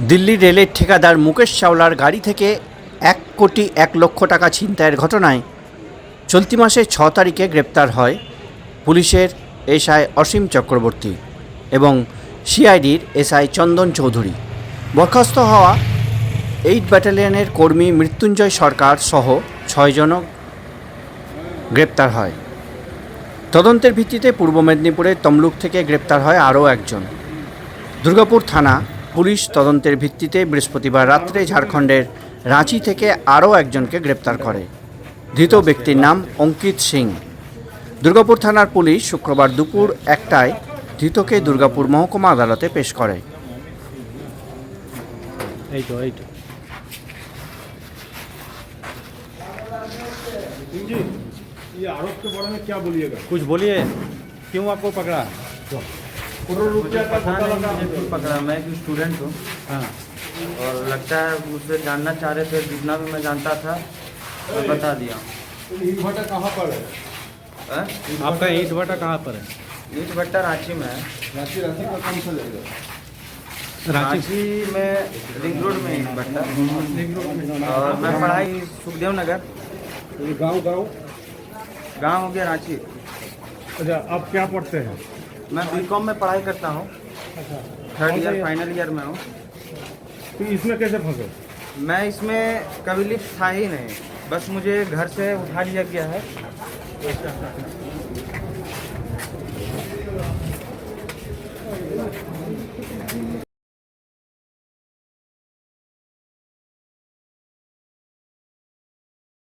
দিল্লি রেলের ঠিকাদার মুকেশ চাওলার গাড়ি থেকে এক কোটি এক লক্ষ টাকা ছিনতাইয়ের ঘটনায় চলতি মাসের ছ তারিখে গ্রেপ্তার হয় পুলিশের এসআই অসীম চক্রবর্তী এবং সিআইডির এসআই চন্দন চৌধুরী। বরখাস্ত হওয়া এইট ব্যাটালিয়নের কর্মী মৃত্যুঞ্জয় সরকার সহ ছয়জনও গ্রেপ্তার হয়। তদন্তের ভিত্তিতে পূর্ব মেদিনীপুরের তমলুক থেকে গ্রেপ্তার হয় আরও একজন। দুর্গাপুর থানা পুলিশ তদন্তের ভিত্তিতে বৃহস্পতিবার রাত্রে ঝাড়খণ্ডের রাঁচি থেকে আরও একজনকে গ্রেপ্তার করে ধৃত ব্যক্তির নাম অঙ্কিত সিং দুর্গাপুর থানার পুলিশ শুক্রবার দুপুর একটায় ধৃতকে দুর্গাপুর মহকুমা আদালতে পেশ করে এই তো এই তো सिंह जी ये आरोप के बारे में क्या बोलिएगा कुछ बोलिए क्यों आपको पकड़ा करोड़ रुपया का पता घोटाला मुझे पकड़ा मैं एक स्टूडेंट हूँ। हाँ। और लगता है मुझसे जानना चाह रहे थे जितना भी मैं जानता था मैं बता दिया। ईट भाटा कहाँ पर है? आपका ईट भट्टा कहाँ पर है? ईट भट्टा रांची में है। रांची रांची का कौन सा जगह रांची रांची में रिंग रोड में ईट भट्टा। और मैं पढ़ाई सुखदेव नगर। गाँव गाँव? गाँव हो गया रांची। अच्छा आप क्या पढ़ते हैं? मैं बी कॉम में पढ़ाई करता हूँ। थर्ड ईयर फाइनल ईयर में हूँ। तो इसमें कैसे फंसे? मैं इसमें कभी लिफ्ट था ही नहीं। बस मुझे घर से उठा लिया गया है।